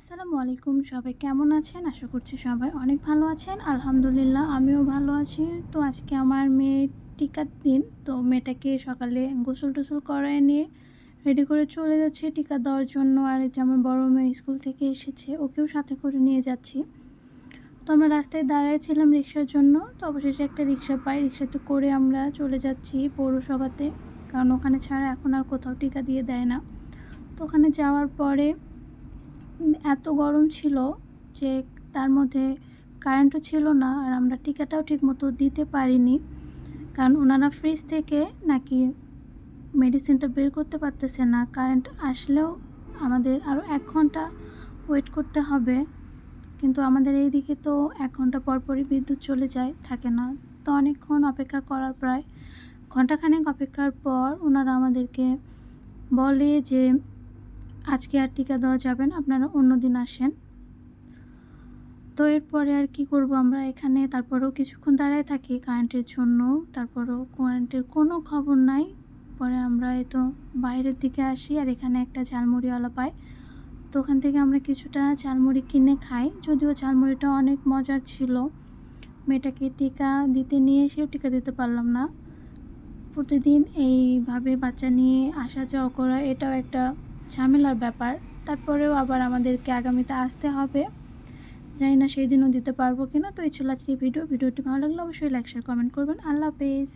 আসসালামু আলাইকুম। সবাই কেমন আছেন? আশা করছি সবাই অনেক ভালো আছেন। আলহামদুলিল্লাহ, আমিও ভালো আছি। তো আজকে আমার মেয়ে টিকার দিন। তো মেয়েটাকে সকালে গোসল টোসল করায় নিয়ে রেডি করে চলে যাচ্ছে টিকা দেওয়ার জন্য। আর যে আমার বড় মেয়ে স্কুল থেকে এসেছে, ওকেও সাথে করে নিয়ে যাচ্ছি। তো আমরা রাস্তায় দাঁড়াইছিলাম রিক্সার জন্য। তো অবশেষে একটা রিক্সা পাই। রিক্সাতে করে আমরা চলে যাচ্ছি পৌরসভাতে। কারণ ওখানে ছাড়া এখন আর কোথাও টিকা দিয়ে দেয় না। তো ওখানে যাওয়ার পরে এত গরম ছিল যে তার মধ্যে কারেন্টও ছিল না আর আমরা টিকাটাও ঠিকমতো দিতে পারিনি। কারণ ওনারা ফ্রিজ থেকে নাকি মেডিসিনটা বের করতে পারতেছে না। কারেন্ট আসলেও আমাদের আরও এক ঘণ্টা ওয়েট করতে হবে। কিন্তু আমাদের এই দিকে তো এক ঘণ্টা পরপরই বিদ্যুৎ চলে যায়, থাকে না। তো অনেকক্ষণ অপেক্ষা করার প্রায় ঘন্টাখানেক অপেক্ষার পর ওনারা আমাদেরকে বলে যে আজকে আর টিকা দেওয়া যাবে না, আপনারা অন্য দিন আসেন। তো এরপরে আর কি করব আমরা এখানে? তারপরেও কিছুক্ষণ দাঁড়ায় থাকি কারেন্টের জন্য। তারপরেও কারেন্টের কোনো খবর নাই। পরে আমরা এই তো বাইরের দিকে আসি আর এখানে একটা ঝালমুড়িওয়ালা পাই তো ওখান থেকে আমরা কিছুটা ঝালমুড়ি কিনে খাই। যদিও ঝালমুড়িটা অনেক মজার ছিল। মেয়েটাকে টিকা দিতে নিয়ে এসেও টিকা দিতে পারলাম না। প্রতিদিন এইভাবে বাচ্চা নিয়ে আসা যাওয়া করা, এটাও একটা ঝামেলার ব্যাপার। তারপরেও আবার আমাদেরকে আগামীতে আসতে হবে। জানি না সেই দিনও দিতে পারব কিনা, তো এই ছিল আজকে ভিডিও ভিডিওটি ভালো লাগলে অবশ্যই লাইক শেয়ার কমেন্ট করবেন। আল্লাহ হাফেজ।